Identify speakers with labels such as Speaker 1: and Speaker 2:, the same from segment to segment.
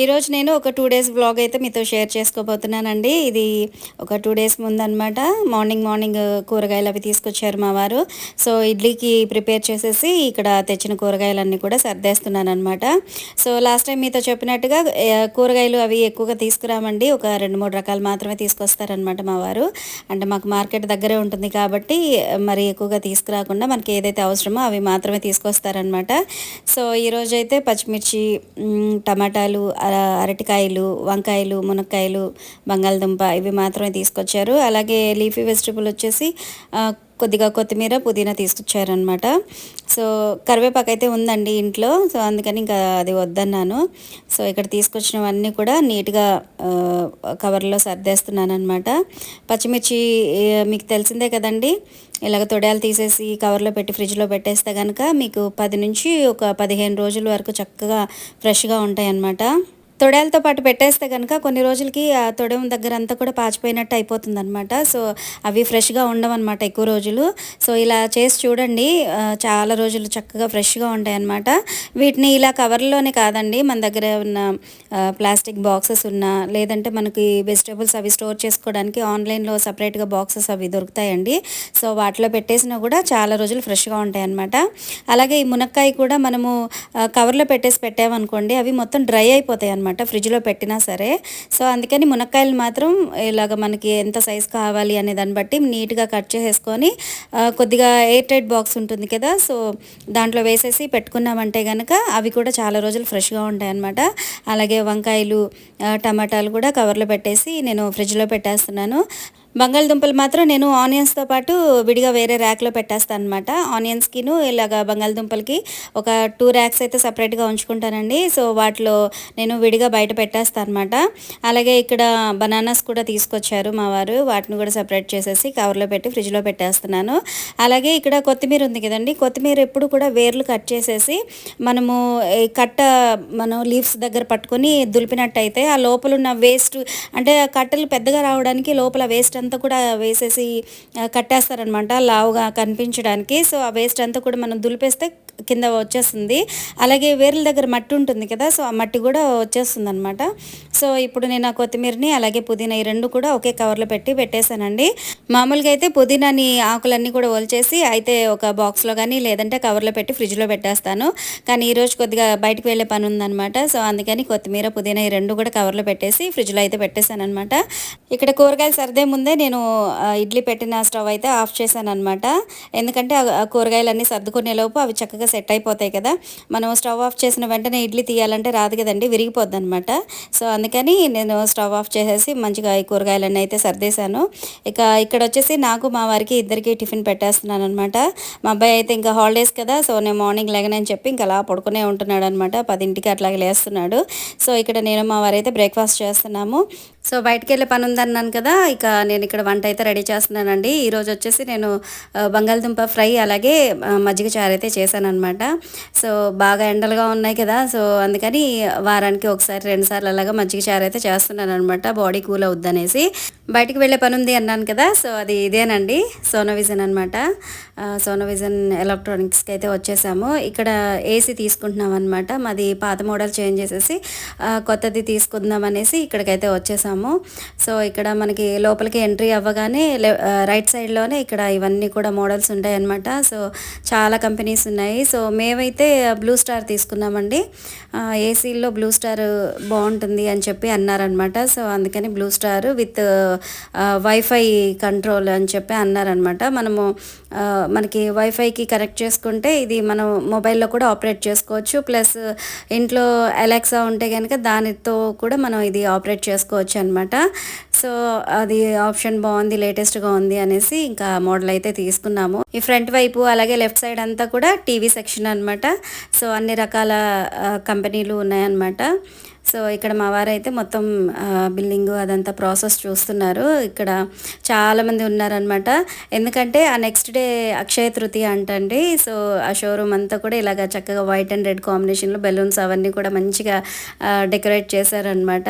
Speaker 1: ఈరోజు నేను ఒక టూ డేస్ బ్లాగ్ అయితే మీతో షేర్ చేసుకోబోతున్నానండి. ఇది ఒక టూ డేస్ ముందనమాట మార్నింగ్ మార్నింగ్ కూరగాయలు అవి తీసుకొచ్చారు మా వారు. సో ఇడ్లీకి ప్రిపేర్ చేసేసి ఇక్కడ తెచ్చిన కూరగాయలన్నీ కూడా సర్దేస్తున్నాను అనమాట సో లాస్ట్ టైం మీతో చెప్పినట్టుగా కూరగాయలు అవి ఎక్కువగా తీసుకురామండి. ఒక రెండు మూడు రకాలు మాత్రమే తీసుకొస్తారనమాట మా వారు. అంటే మాకు మార్కెట్ దగ్గరే ఉంటుంది కాబట్టి మరి ఎక్కువగా తీసుకురాకుండా మనకి ఏదైతే అవసరమో అవి మాత్రమే తీసుకొస్తారనమాట సో ఈరోజైతే పచ్చిమిర్చి టమాటాలు అరటికాయలు వంకాయలు మునక్కాయలు బంగాళదుంప ఇవి మాత్రమే తీసుకొచ్చారు. అలాగే లీఫీ వెజిటబుల్ వచ్చేసి కొద్దిగా కొత్తిమీర పుదీనా తీసుకొచ్చారనమాట సో కరివేపాకు అయితే ఉందండి ఇంట్లో. సో అందుకని ఇంకా అది వద్దన్నాను. సో ఇక్కడ తీసుకొచ్చినవన్నీ కూడా నీట్గా కవర్లో సర్దేస్తున్నాను అనమాట పచ్చిమిర్చి మీకు తెలిసిందే కదండి. ఇలాగ తొడాలు తీసేసి కవర్లో పెట్టి ఫ్రిడ్జ్లో పెట్టేస్తే కనుక మీకు పది నుంచి ఒక పదిహేను రోజుల వరకు చక్కగా ఫ్రెష్గా ఉంటాయి అన్నమాట తొడయాలతో పాటు పెట్టేస్తే కనుక కొన్ని రోజులకి ఆ తొడెం దగ్గర అంతా కూడా పాచిపోయినట్టు అయిపోతుంది అనమాట సో అవి ఫ్రెష్గా ఉండవన్నమాట ఎక్కువ రోజులు. సో ఇలా చేసి చూడండి. చాలా రోజులు చక్కగా ఫ్రెష్గా ఉంటాయి వీటిని ఇలా కవర్లోనే కాదండి. మన దగ్గర ఉన్న ప్లాస్టిక్ బాక్సెస్ ఉన్నా లేదంటే మనకి వెజిటేబుల్స్ అవి స్టోర్ చేసుకోవడానికి ఆన్లైన్లో సపరేట్గా బాక్సెస్ అవి దొరుకుతాయండి. సో వాటిలో పెట్టేసినా కూడా చాలా రోజులు ఫ్రెష్గా ఉంటాయి అనమాట అలాగే ఈ మునక్కాయ కూడా మనము కవర్లో పెట్టేసి పెట్టామనుకోండి అవి మొత్తం డ్రై అయిపోతాయి అనమాట ఫ్రిడ్జ్లో పెట్టినా సరే. సో అందుకని మునక్కాయలు మాత్రం ఇలాగ మనకి ఎంత సైజ్ కావాలి అనే దాన్ని బట్టి నీట్గా కట్ చేసేసుకొని కొద్దిగా ఎయిర్ టైట్ బాక్స్ ఉంటుంది కదా సో దాంట్లో వేసేసి పెట్టుకున్నామంటే కనుక అవి కూడా చాలా రోజులు ఫ్రెష్గా ఉంటాయి అన్నమాట. అలాగే వంకాయలు టమాటాలు కూడా కవర్లో పెట్టేసి నేను ఫ్రిడ్జ్లో పెట్టేస్తున్నాను. బంగాళదుంపలు మాత్రం నేను ఆనియన్స్తో పాటు విడిగా వేరే ర్యాక్లో పెట్టేస్తాను అనమాట ఆనియన్స్కిను ఇలాగ బంగాళదుంపలకి ఒక టూ ర్యాక్స్ అయితే సపరేట్గా ఉంచుకుంటానండి. సో వాటిలో నేను విడిగా బయట పెట్టేస్తాను అనమాట అలాగే ఇక్కడ బనానాస్ కూడా తీసుకొచ్చారు మా వారు. వాటిని కూడా సపరేట్ చేసేసి కవర్లో పెట్టి ఫ్రిడ్జ్లో పెట్టేస్తున్నాను. అలాగే ఇక్కడ కొత్తిమీర ఉంది కదండి. కొత్తిమీర ఎప్పుడు కూడా వేర్లు కట్ చేసేసి మనము కట్ట మనం లీవ్స్ దగ్గర పట్టుకొని దులిపినట్టయితే ఆ లోపల ఉన్న వేస్ట్ అంటే కట్టలు పెద్దగా రావడానికి లోపల వేస్ట్ అంతా అంతా కూడా వేసేసి కట్టేస్తారనమాట లావుగా కనిపించడానికి. సో ఆ వేస్ట్ అంతా కూడా మనం దులిపేస్తే కింద వచ్చేస్తుంది. అలాగే వేర్ల దగ్గర మట్టి ఉంటుంది కదా సో ఆ మట్టి కూడా వచ్చేస్తుంది అనమాట సో ఇప్పుడు నేను ఆ కొత్తిమీరని అలాగే పుదీనా ఈ రెండు కూడా ఒకే కవర్లో పెట్టి పెట్టేశానండి. మామూలుగా అయితే పుదీనాని ఆకులన్నీ కూడా ఒలిచేసి అయితే ఒక బాక్స్లో కానీ లేదంటే కవర్లో పెట్టి ఫ్రిడ్జ్లో పెట్టేస్తాను. కానీ ఈరోజు కొద్దిగా బయటకు వెళ్ళే పని ఉందనమాట. సో అందుకని కొత్తిమీర పుదీనా ఈ రెండు కూడా కవర్లో పెట్టేసి ఫ్రిడ్జ్లో అయితే పెట్టేశాను అనమాట ఇక్కడ కూరగాయలు సర్దే ముందే నేను ఇడ్లీ పెట్టిన స్టవ్ అయితే ఆఫ్ చేశాను అనమాట ఎందుకంటే కూరగాయలన్నీ సర్దుకునే లోపు అవి చక్కగా సెట్ అయిపోతాయి కదా. మనం స్టవ్ ఆఫ్ చేసిన వెంటనే ఇడ్లీ తీయాలంటే రాదు కదండి విరిగిపోద్ది అనమాట సో అందుకని నేను స్టవ్ ఆఫ్ చేసేసి మంచిగా ఈ కూరగాయలన్నీ అయితే సర్దేశాను. ఇక ఇక్కడ వచ్చేసి నాకు మా వారికి ఇద్దరికి టిఫిన్ పెట్టేస్తున్నాను అనమాట మా అబ్బాయి అయితే ఇంకా హాలిడేస్ కదా సో నేను మార్నింగ్ లేగనని చెప్పి ఇంకా అలా పడుకునే ఉంటున్నాడు అనమాట పదింటికి అట్లాగే లేస్తున్నాడు. సో ఇక్కడ నేను మా వారైతే బ్రేక్ఫాస్ట్ చేస్తున్నాము. సో బయటికి వెళ్ళే పని ఉందన్నాను కదా ఇక నేను ఇక్కడ వంట అయితే రెడీ చేస్తున్నానండి. ఈరోజు వచ్చేసి నేను బంగాళదుంప ఫ్రై అలాగే మజ్జిగ చారు అయితే చేశాను అనమాట సో బాగా ఎండలుగా ఉన్నాయి కదా సో అందుకని వారానికి ఒకసారి రెండుసార్లు అలాగా మజ్జిగ చారు అయితే చేస్తున్నాను అనమాట బాడీ కూల్ అవుద్దనేసి. బయటికి వెళ్ళే పని ఉంది అన్నాను కదా సో అది ఇదేనండి సోనోవిజన్ అనమాట సోనోవిజన్ ఎలక్ట్రానిక్స్కి అయితే వచ్చేసాము. ఇక్కడ ఏసీ తీసుకుంటున్నాం అనమాట మాది పాత మోడల్ చేంజ్ చేసేసి కొత్తది తీసుకుందాం అనేసి ఇక్కడికైతే వచ్చేసాము. సో ఇక్కడ మనకి లోపలికి ఎంట్రీ అవ్వగానే లే- రైట్ సైడ్లోనే ఇక్కడ ఇవన్నీ కూడా మోడల్స్ ఉంటాయి అన్నమాట సో చాలా కంపెనీస్ ఉన్నాయి. సో మేమైతే బ్లూ స్టార్ తీసుకున్నామండి ఏసీల్లో బ్లూ స్టార్ బాగుంటుంది అని చెప్పి అన్నారనమాట సో అందుకని blue star with wifi control అని చెప్పి అన్నారనమాట మనము మనకి వైఫైకి కనెక్ట్ చేసుకుంటే ఇది మనం మొబైల్లో కూడా ఆపరేట్ చేసుకోవచ్చు. ప్లస్ ఇంట్లో అలెక్సా ఉంటే కనుక దానితో కూడా మనం ఇది ఆపరేట్ చేసుకోవచ్చు అనమాట సో అది ఆప్షన్ బాగుంది లేటెస్ట్గా ఉంది అనేసి ఇంకా మోడల్ అయితే తీసుకున్నాము. ఈ ఫ్రంట్ వైపు అలాగే లెఫ్ట్ సైడ్ అంతా కూడా టీవీ సెక్షన్ అనమాట సో అన్ని రకాల కంపెనీలు ఉన్నాయన్నమాట. సో ఇక్కడ మా వారు అయితే మొత్తం బిల్డింగ్ అదంతా ప్రాసెస్ చూస్తున్నారు. ఇక్కడ చాలామంది ఉన్నారనమాట ఎందుకంటే ఆ నెక్స్ట్ డే అక్షయ తృతీయ అంటండి. సో ఆ షోరూమ్ అంతా కూడా ఇలాగ చక్కగా వైట్ అండ్ రెడ్ కాంబినేషన్లో బెలూన్స్ అవన్నీ కూడా మంచిగా డెకరేట్ చేశారనమాట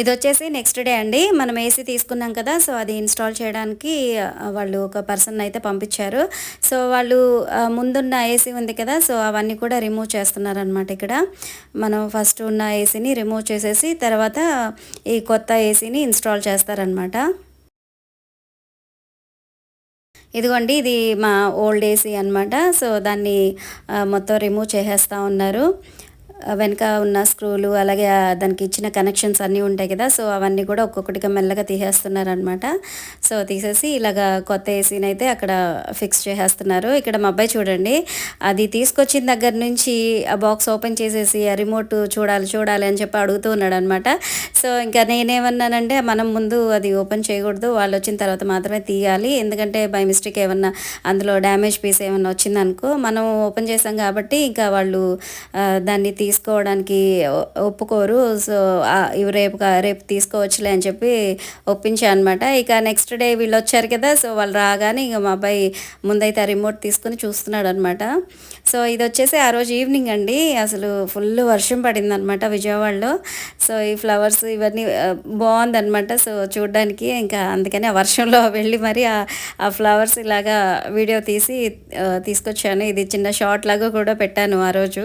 Speaker 1: ఇది వచ్చేసి నెక్స్ట్ డే అండి. మనం ఏసీ తీసుకున్నాం కదా సో అది ఇన్స్టాల్ చేయడానికి వాళ్ళు ఒక పర్సన్ అయితే పంపించారు. సో వాళ్ళు ముందున్న ఏసీ ఉంది కదా సో అవన్నీ కూడా రిమూవ్ చేస్తున్నారనమాట ఇక్కడ. మనం ఫస్ట్ ఉన్న ఏసీని రిమూవ్ చేసేసి తర్వాత ఈ కొత్త ఏసీని ఇన్స్టాల్ చేస్తారనమాట ఇదిగోండి ఇది మా ఓల్డ్ ఏసీ అనమాట సో దాన్ని మొత్తం రిమూవ్ చేసేస్తూ ఉన్నారు. వెనక ఉన్న స్క్రూలు అలాగే దానికి ఇచ్చిన కనెక్షన్స్ అన్నీ ఉంటాయి కదా సో అవన్నీ కూడా ఒక్కొక్కటిగా మెల్లగా తీసేస్తున్నారు అనమాట సో తీసేసి ఇలాగ కొత్త ఏసీని అయితే అక్కడ ఫిక్స్ చేసేస్తున్నారు. ఇక్కడ మా అబ్బాయి చూడండి అది తీసుకొచ్చిన దగ్గర నుంచి ఆ బాక్స్ ఓపెన్ చేసేసి ఆ రిమోట్ చూడాలి చూడాలి అని చెప్పి అడుగుతూ ఉన్నాడు అనమాట సో ఇంకా నేనేమన్నానంటే మనం ముందు అది ఓపెన్ చేయకూడదు వాళ్ళు వచ్చిన తర్వాత మాత్రమే తీయాలి. ఎందుకంటే బై మిస్టేక్ ఏమన్నా అందులో డ్యామేజ్ పీస్ ఏమన్నా వచ్చిందనుకో మనం ఓపెన్ చేసాం కాబట్టి ఇంకా వాళ్ళు దాన్ని తీ తీసుకోవడానికి ఒప్పుకోరు. సో ఇవి రేపు రేపు తీసుకోవచ్చులే అని చెప్పి ఒప్పించాను అనమాట ఇక నెక్స్ట్ డే వీళ్ళు వచ్చారు కదా సో వాళ్ళు రాగానే ఇక మా అబ్బాయి ముందైతే ఆ రిమోట్ తీసుకుని చూస్తున్నాడు అనమాట సో ఇది వచ్చేసి ఆ రోజు ఈవినింగ్ అండి. అసలు ఫుల్ వర్షం పడింది అనమాట విజయవాడలో. సో ఈ ఫ్లవర్స్ ఇవన్నీ బాగుందనమాట సో చూడడానికి ఇంకా అందుకని ఆ వర్షంలో వెళ్ళి మరి ఆ ఫ్లవర్స్ ఇలాగా వీడియో తీసి తీసుకొచ్చాను. ఇది చిన్న షార్ట్ లాగా కూడా పెట్టాను ఆ రోజు.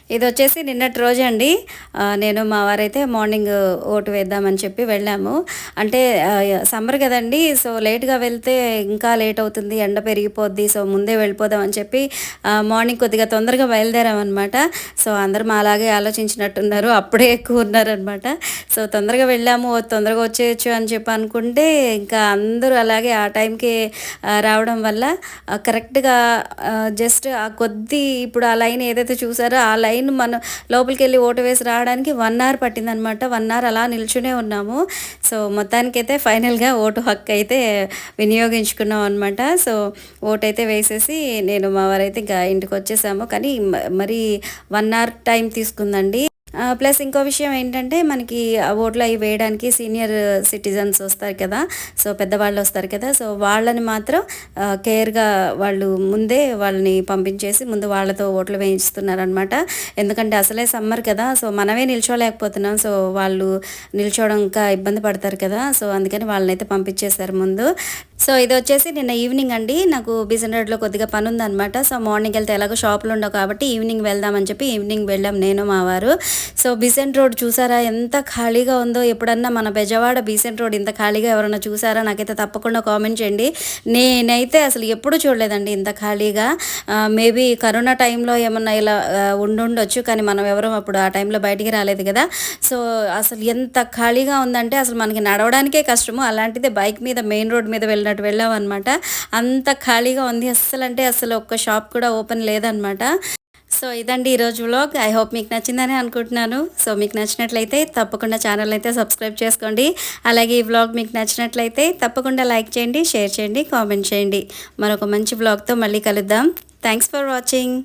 Speaker 1: ఇది వచ్చేసి నిన్నటి రోజు అండి. నేను మా వారైతే మార్నింగ్ ఓటు వేద్దామని చెప్పి వెళ్ళాము. అంటే సమ్మర్ కదండి సో లేట్గా వెళ్తే ఇంకా లేట్ అవుతుంది ఎండ పెరిగిపోద్ది సో ముందే వెళ్ళిపోదాం అని చెప్పి మార్నింగ్ కొద్దిగా తొందరగా బయలుదేరామన్నమాట. సో అందరూ మా అలాగే ఆలోచించినట్టున్నారు అప్పుడే ఎక్కువ ఉన్నారనమాట సో తొందరగా వెళ్ళాము తొందరగా వచ్చేయచ్చు అని చెప్పి అనుకుంటే ఇంకా అందరూ అలాగే ఆ టైంకి రావడం వల్ల కరెక్ట్గా జస్ట్ ఆ కొద్ది ఇప్పుడు ఆ లైన్ ఏదైతే చూసారో ఆ లైన్ మనం లోపలికి వెళ్ళి ఓటు వేసి రావడానికి వన్ అవర్ పట్టిందనమాట. వన్ అవర్ అలా నిల్చునే ఉన్నాము. సో మొత్తానికైతే ఫైనల్గా ఓటు హక్కు అయితే వినియోగించుకున్నాం అనమాట సో ఓటు అయితే వేసేసి నేను మా వారైతే ఇంకా ఇంటికి వచ్చేసాము కానీ మ- మరి వన్ అవర్ టైం తీసుకుందండి. ప్లస్ ఇంకో విషయం ఏంటంటే మనకి ఆ ఓట్లు అవి వేయడానికి సీనియర్ సిటిజన్స్ వస్తారు కదా సో పెద్దవాళ్ళు వస్తారు కదా సో వాళ్ళని మాత్రం కేర్గా వాళ్ళు ముందే వాళ్ళని పంపించేసి ముందు వాళ్ళతో ఓట్లు వేయిస్తున్నారనమాట ఎందుకంటే అసలే సమ్మర్ కదా సో మనమే నిల్చోలేకపోతున్నాం సో వాళ్ళు నిల్చోవడం ఇంకా ఇబ్బంది పడతారు కదా సో అందుకని వాళ్ళని అయితే పంపించేశారు ముందు. సో ఇది వచ్చేసి నిన్న ఈవినింగ్ అండి నాకు బిజన్ రోడ్లో కొద్దిగా పని ఉందన్నమాట సో మార్నింగ్ వెళ్తే ఎలాగో షాపులు ఉండవు కాబట్టి ఈవినింగ్ వెళ్దామని చెప్పి ఈవినింగ్ వెళ్ళాం నేను మా వారు. సో బీసెంట్ రోడ్ చూసారా? ఎంత ఖాళీగా ఉందో? ఎప్పుడన్నా మన బెజవాడ బీసెంట్ రోడ్ ఇంత ఖాళీగా ఎవరైనా చూసారా? నాకైతే తప్పకుండా కామెంట్ చేయండి. నేనైతే అసలు ఎప్పుడు చూడలేదండి ఇంత ఖాళీగా. మేబీ కరోనా టైంలో ఏమన్నా ఇలా ఉండుండొచ్చు కానీ మనం ఎవరూ అప్పుడు ఆ టైంలో బయటికి రాలేదు కదా. సో అసలు ఎంత ఖాళీగా ఉందంటే అసలు మనకి నడవడానికే కష్టము. అలాంటిదే బైక్ మీద మెయిన్ రోడ్ మీద వెళ్ళినట్టు వెళ్ళామన్నమాట. అంత ఖాళీగా ఉంది. అస్సలు అంటే అసలు ఒక్క షాప్ కూడా ఓపెన్ లేదనమాట సో ఇదండి ఈరోజు వ్లాగ్ ఐ హోప్ మీకు నచ్చిందని అనుకుంటున్నాను. సో మీకు నచ్చినట్లయితే తప్పకుండా ఛానల్ అయితే సబ్స్క్రైబ్ చేసుకోండి. అలాగే ఈ వ్లాగ్ మీకు నచ్చినట్లయితే తప్పకుండా లైక్ చేయండి షేర్ చేయండి కామెంట్ చేయండి. మరొక మంచి వ్లాగ్తో మళ్ళీ కలుద్దాం. Thanks for watching